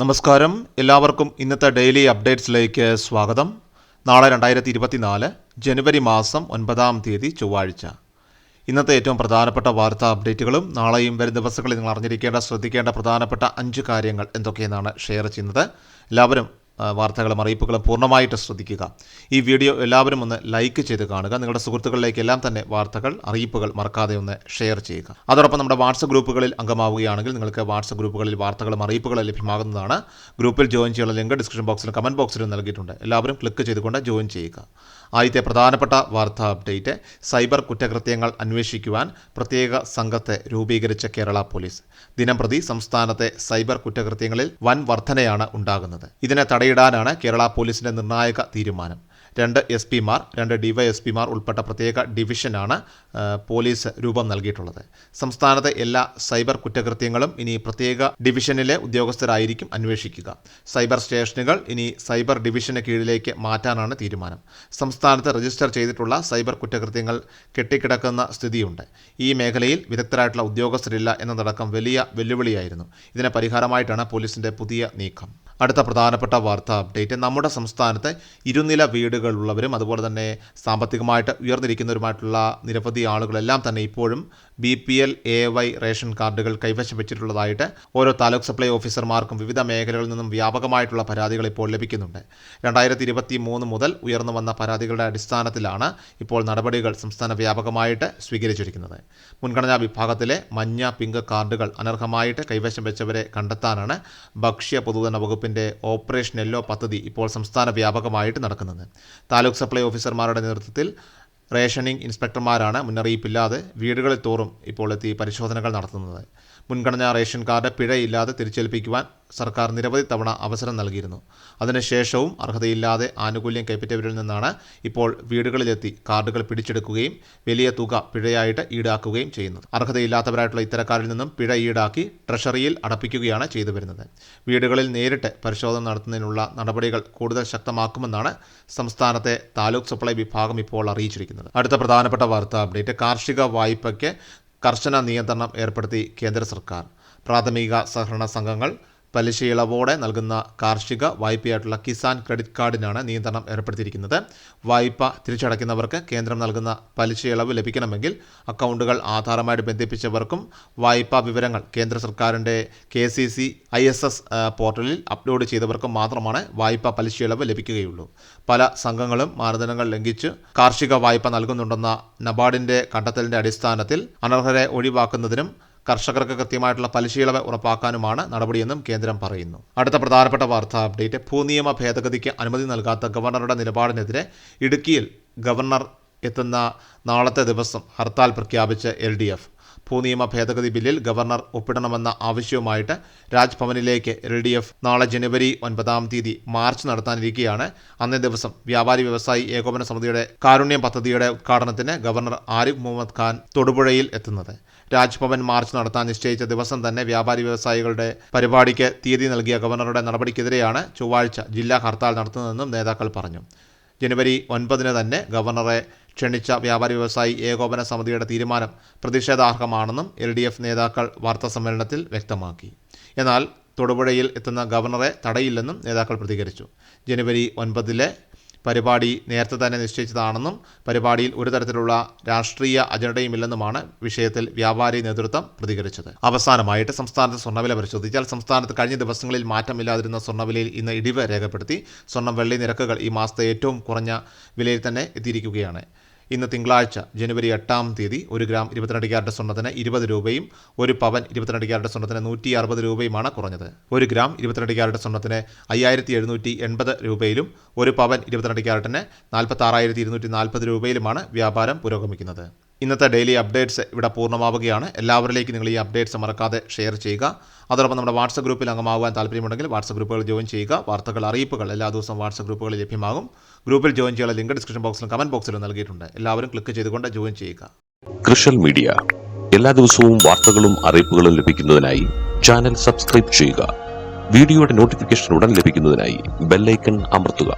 നമസ്കാരം. എല്ലാവർക്കും ഇന്നത്തെ ഡെയിലി അപ്ഡേറ്റ്സിലേക്ക് സ്വാഗതം. നാളെ രണ്ടായിരത്തി ഇരുപത്തിനാല് ജനുവരി മാസം ഒൻപതാം തീയതി ചൊവ്വാഴ്ച. ഇന്നത്തെ ഏറ്റവും പ്രധാനപ്പെട്ട വാർത്താ അപ്ഡേറ്റുകളും നാളെയും വരും ദിവസങ്ങളിൽ നിങ്ങൾ അറിഞ്ഞിരിക്കേണ്ട ശ്രദ്ധിക്കേണ്ട പ്രധാനപ്പെട്ട അഞ്ച് കാര്യങ്ങൾ എന്തൊക്കെയെന്നാണ് ഷെയർ ചെയ്യുന്നത്. എല്ലാവരും വാർത്തകളും അറിയിപ്പുകളും പൂർണമായിട്ട് ശ്രദ്ധിക്കുക. ഈ വീഡിയോ എല്ലാവരും ഒന്ന് ലൈക്ക് ചെയ്ത് കാണുക. നിങ്ങളുടെ സുഹൃത്തുക്കളിലേക്ക് എല്ലാം തന്നെ വാർത്തകൾ അറിയിപ്പുകൾ മറക്കാതെ ഒന്ന് ഷെയർ ചെയ്യുക. അതോടൊപ്പം നമ്മുടെ വാട്സപ്പ് ഗ്രൂപ്പുകളിൽ അംഗമാവുകയാണെങ്കിൽ നിങ്ങൾക്ക് വാട്സപ്പ് ഗ്രൂപ്പുകളിൽ വാർത്തകളും അറിയിപ്പുകളും ലഭ്യമാകുന്നതാണ്. ഗ്രൂപ്പിൽ ജോയിൻ ചെയ്യാനുള്ള ലിങ്ക് ഡിസ്ക്രിപ്ഷൻ ബോക്സിലും കമന്റ് ബോക്സിലും നൽകിയിട്ടുണ്ട്. എല്ലാവരും ക്ലിക്ക് ചെയ്തുകൊണ്ട് ജോയിൻ ചെയ്യുക. ആദ്യത്തെ പ്രധാനപ്പെട്ട വാർത്താ അപ്ഡേറ്റ് സൈബർ കുറ്റകൃത്യങ്ങൾ അന്വേഷിക്കുവാൻ പ്രത്യേക സംഘത്തെ രൂപീകരിച്ച കേരള പോലീസ്. ദിനംപ്രതി സംസ്ഥാനത്തെ സൈബർ കുറ്റകൃത്യങ്ങളിൽ വൻ വർധനയാണ് ഉണ്ടാകുന്നത്. ഇതിനെ തടയിടാനാണ് കേരള പോലീസിന്റെ നിർണായക തീരുമാനം. രണ്ട് എസ് പിമാർ രണ്ട് ഡിവൈഎസ്പിമാർ ഉൾപ്പെട്ട പ്രത്യേക ഡിവിഷനാണ് പോലീസ് രൂപം നൽകിയിട്ടുള്ളത്. സംസ്ഥാനത്തെ എല്ലാ സൈബർ കുറ്റകൃത്യങ്ങളും ഇനി പ്രത്യേക ഡിവിഷനിലെ ഉദ്യോഗസ്ഥരായിരിക്കും അന്വേഷിക്കുക. സൈബർ സ്റ്റേഷനുകൾ ഇനി സൈബർ ഡിവിഷന് കീഴിലേക്ക് മാറ്റാനാണ് തീരുമാനം. സംസ്ഥാനത്ത് രജിസ്റ്റർ ചെയ്തിട്ടുള്ള സൈബർ കുറ്റകൃത്യങ്ങൾ കെട്ടിക്കിടക്കുന്ന സ്ഥിതിയുണ്ട്. ഈ മേഖലയിൽ വിദഗ്ധരായിട്ടുള്ള ഉദ്യോഗസ്ഥരില്ല എന്നതടക്കം വലിയ വെല്ലുവിളിയായിരുന്നു. ഇതിന് പരിഹാരമായിട്ടാണ് പോലീസിന്റെ പുതിയ നീക്കം. അടുത്ത പ്രധാനപ്പെട്ട വാർത്താ അപ്ഡേറ്റ്. നമ്മുടെ സംസ്ഥാനത്തെ ഇരുനില വീടുകളുള്ളവരും അതുപോലെ തന്നെ സാമ്പത്തികമായിട്ട് ഉയർന്നിരിക്കുന്നവരുമായിട്ടുള്ള നിരവധി ആളുകളെല്ലാം തന്നെ ഇപ്പോഴും B P L A Y ration കാർഡുകൾ കൈവശം വെച്ചിട്ടുള്ളതായിട്ട് ഓരോ താലൂക്ക് സപ്ലൈ ഓഫീസർമാർക്കും വിവിധ മേഖലകളിൽ നിന്നും വ്യാപകമായിട്ടുള്ള പരാതികൾ ഇപ്പോൾ ലഭിക്കുന്നുണ്ട്. രണ്ടായിരത്തി ഇരുപത്തി മൂന്ന് മുതൽ ഉയർന്നു വന്ന പരാതികളുടെ അടിസ്ഥാനത്തിലാണ് ഇപ്പോൾ നടപടികൾ സംസ്ഥാന വ്യാപകമായിട്ട് സ്വീകരിച്ചിരിക്കുന്നത്. മുൻഗണനാ വിഭാഗത്തിലെ മഞ്ഞ പിങ്ക് കാർഡുകൾ അനർഹമായിട്ട് കൈവശം വെച്ചവരെ കണ്ടെത്താനാണ് ഭക്ഷ്യ പൊതുജന വകുപ്പിന്റെ ഓപ്പറേഷൻ യെല്ലോ പദ്ധതി ഇപ്പോൾ സംസ്ഥാന വ്യാപകമായിട്ട് നടക്കുന്നത്. താലൂക്ക് സപ്ലൈ ഓഫീസർമാരുടെ നേതൃത്വത്തിൽ റേഷനിംഗ് ഇൻസ്പെക്ടർമാരാണ് മുന്നറിയിപ്പില്ലാതെ വീടുകളിൽ തോറും ഇപ്പോൾ എത്തി പരിശോധനകൾ നടത്തുന്നത്. മുൻഗണനാ റേഷൻ കാർഡ് പിഴയില്ലാതെ തിരിച്ചേൽപ്പിക്കുവാൻ സർക്കാർ നിരവധി തവണ അവസരം നൽകിയിരുന്നു. അതിനുശേഷവും അർഹതയില്ലാതെ ആനുകൂല്യം കൈപ്പറ്റിയവരിൽ നിന്നാണ് ഇപ്പോൾ വീടുകളിലെത്തി കാർഡുകൾ പിടിച്ചെടുക്കുകയും വലിയ തുക പിഴയായിട്ട് ഈടാക്കുകയും ചെയ്യുന്നത്. അർഹതയില്ലാത്തവരായിട്ടുള്ള ഇത്തരക്കാരിൽ നിന്നും പിഴ ഈടാക്കി ട്രഷറിയിൽ അടപ്പിക്കുകയാണ് ചെയ്തു വരുന്നത്. വീടുകളിൽ നേരിട്ട് പരിശോധന നടത്തുന്നതിനുള്ള നടപടികൾ കൂടുതൽ ശക്തമാക്കുമെന്നാണ് സംസ്ഥാനത്തെ താലൂക്ക് സപ്ലൈ വിഭാഗം ഇപ്പോൾ അറിയിച്ചിരിക്കുന്നത്. അടുത്ത പ്രധാനപ്പെട്ട വാർത്താ അപ്ഡേറ്റ് കാർഷിക വായ്പയ്ക്ക് കർശന നിയന്ത്രണം ഏർപ്പെടുത്തി കേന്ദ്ര സർക്കാർ. പ്രാഥമിക സഹകരണ സംഘങ്ങൾ പലിശയിളവോടെ നൽകുന്ന കാർഷിക വായ്പയായിട്ടുള്ള കിസാൻ ക്രെഡിറ്റ് കാർഡിനാണ് നിയന്ത്രണം ഏർപ്പെടുത്തിയിരിക്കുന്നത്. വായ്പ തിരിച്ചടയ്ക്കുന്നവർക്ക് കേന്ദ്രം നൽകുന്ന പലിശ ഇളവ് ലഭിക്കണമെങ്കിൽ അക്കൗണ്ടുകൾ ആധാരമായിട്ട് ബന്ധിപ്പിച്ചവർക്കും വായ്പാ വിവരങ്ങൾ കേന്ദ്ര സർക്കാരിന്റെ K C C I S S പോർട്ടലിൽ അപ്ലോഡ് ചെയ്തവർക്കും മാത്രമാണ് വായ്പ ഇളവ് ലഭിക്കുകയുള്ളൂ. പല സംഘങ്ങളും മാനദണ്ഡങ്ങൾ ലംഘിച്ച് കാർഷിക വായ്പ നൽകുന്നുണ്ടെന്ന നബാർഡിന്റെ കണ്ടെത്തലിന്റെ അടിസ്ഥാനത്തിൽ അനർഹരെ ഒഴിവാക്കുന്നതിനും കർഷകർക്ക് കൃത്യമായിട്ടുള്ള പലിശയിളവ് ഉറപ്പാക്കാനുമാണ് നടപടിയെന്നും കേന്ദ്രം പറയുന്നു. അടുത്ത പ്രധാനപ്പെട്ട വാർത്താ അപ്ഡേറ്റ് ഭൂനിയമ ഭേദഗതിക്ക് അനുമതി നൽകാത്ത ഗവർണറുടെ നിലപാടിനെതിരെ ഇടുക്കിയിൽ ഗവർണർ എത്തുന്ന നാളത്തെ ദിവസം ഹർത്താൽ പ്രഖ്യാപിച്ച് എൽ ഡി എഫ്. ഭൂനിയമ ഭേദഗതി ബില്ലിൽ ഗവർണർ ഒപ്പിടണമെന്ന ആവശ്യവുമായിട്ട് രാജ്ഭവനിലേക്ക് എൽ ഡി എഫ് നാളെ ജനുവരി ഒൻപതാം തീയതി മാർച്ച് നടത്താനിരിക്കെയാണ്. അന്നേ ദിവസം വ്യാപാരി വ്യവസായി ഏകോപന സമിതിയുടെ കാരുണ്യം പദ്ധതിയുടെ ഉദ്ഘാടനത്തിന് ഗവർണർ ആരിഫ് മുഹമ്മദ് ഖാൻ തൊടുപുഴയിൽ എത്തുന്നത്. രാജ്ഭവൻ മാർച്ച് നടത്താൻ നിശ്ചയിച്ച ദിവസം തന്നെ വ്യാപാരി വ്യവസായികളുടെ പരിപാടിക്ക് തീയതി നൽകിയ ഗവർണറുടെ നടപടിക്കെതിരെയാണ് ചൊവ്വാഴ്ച ജില്ലാ ഹർത്താൽ നടത്തുന്നതെന്നും നേതാക്കൾ പറഞ്ഞു. ജനുവരി ഒൻപതിന് തന്നെ ഗവർണറെ ക്ഷണിച്ച വ്യാപാരി വ്യവസായി ഏകോപന സമിതിയുടെ തീരുമാനം പ്രതിഷേധാർഹമാണെന്നും എൽ ഡി എഫ് നേതാക്കൾ വാർത്താസമ്മേളനത്തിൽ വ്യക്തമാക്കി. എന്നാൽ തൊടുപുഴയിൽ എത്തുന്ന ഗവർണറെ തടയില്ലെന്നും നേതാക്കൾ പ്രതികരിച്ചു. ജനുവരി ഒൻപതിലെ പരിപാടി നേരത്തെ തന്നെ നിശ്ചയിച്ചതാണെന്നും പരിപാടിയിൽ ഒരു തരത്തിലുള്ള രാഷ്ട്രീയ അജണ്ടയുമില്ലെന്നുമാണ് വിഷയത്തിൽ വ്യാപാരി നേതൃത്വം പ്രതികരിച്ചത്. അവസാനമായിട്ട് സംസ്ഥാനത്ത് സ്വർണവില പരിശോധിച്ചാൽ സംസ്ഥാനത്ത് കഴിഞ്ഞ ദിവസങ്ങളിൽ മാറ്റമില്ലാതിരുന്ന സ്വർണവിലയിൽ ഇന്ന് ഇടിവ് രേഖപ്പെടുത്തി. സ്വർണം വെള്ളി നിരക്കുകൾ ഈ മാസത്തെ ഏറ്റവും കുറഞ്ഞ വിലയിൽ തന്നെ എത്തിയിരിക്കുകയാണ്. ഇന്ന് തിങ്കളാഴ്ച ജനുവരി എട്ടാം തീയതി ഒരു ഗ്രാം ഇരുപത്തിരണ്ട് ക്യാരറ്റ് സ്വർണത്തിന് ഇരുപത് രൂപയും ഒരു പവൻ ഇരുപത്തിരണ്ട് ക്യാരറ്റ് സ്വർണത്തിന് നൂറ്റി അറുപത് രൂപയുമാണ് കുറഞ്ഞത്. ഒരു ഗ്രാം ഇരുപത്തിരണ്ട് ക്യാരറ്റ് സ്വർണത്തിന് അയ്യായിരത്തി എഴുന്നൂറ്റി എൺപത് രൂപയിലും ഒരു പവൻ ഇരുപത്തിരണ്ട് ക്യാരറ്റിന് നാൽപ്പത്തി ആറായിരത്തി ഇരുന്നൂറ്റി നാൽപ്പത് രൂപയിലുമാണ് വ്യാപാരം പുരോഗമിക്കുന്നത്. ഇന്നത്തെ ഡെയിലി അപ്ഡേറ്റ്സ് ഇവിടെ പൂർണമാവുകയാണ്. എല്ലാവരിലേക്കും നിങ്ങൾ ഈ അപ്ഡേറ്റ്സ് മറക്കാതെ ഷെയർ ചെയ്യുക. അതോടൊപ്പം നമ്മുടെ വാട്സപ്പ് ഗ്രൂപ്പിൽ അംഗമാകാൻ താല്പര്യമുണ്ടെങ്കിൽ വാട്സപ്പ് ഗ്രൂപ്പുകൾ ജോയിൻ ചെയ്യുക. വാർത്തകൾ അറിയിപ്പുകൾ എല്ലാ ദിവസവും വാട്സപ്പ് ഗ്രൂപ്പുകളിൽ ലഭ്യമാകും. ഗ്രൂപ്പിൽ ജോയിൻ ചെയ്യാനുള്ള ലിങ്ക് ഡിസ്ക്രിപ്ഷൻ ബോക്സിലും കമന്റ് ബോക്സിലും നൽകിയിട്ടുണ്ട്. എല്ലാവരും ക്ലിക്ക് ചെയ്തുകൊണ്ട് ജോയിൻ ചെയ്യുക. കൃഷൽ മീഡിയ. എല്ലാ ദിവസവും വാർത്തകളും അറിയിപ്പുകളും ലഭിക്കുന്നതിനായി ചാനൽ സബ്സ്ക്രൈബ് ചെയ്യുക. വീഡിയോയുടെ നോട്ടിഫിക്കേഷൻ ഉടൻ ലഭിക്കുന്നതിനായി ബെല്ലൈക്കൺ അമർത്തുക.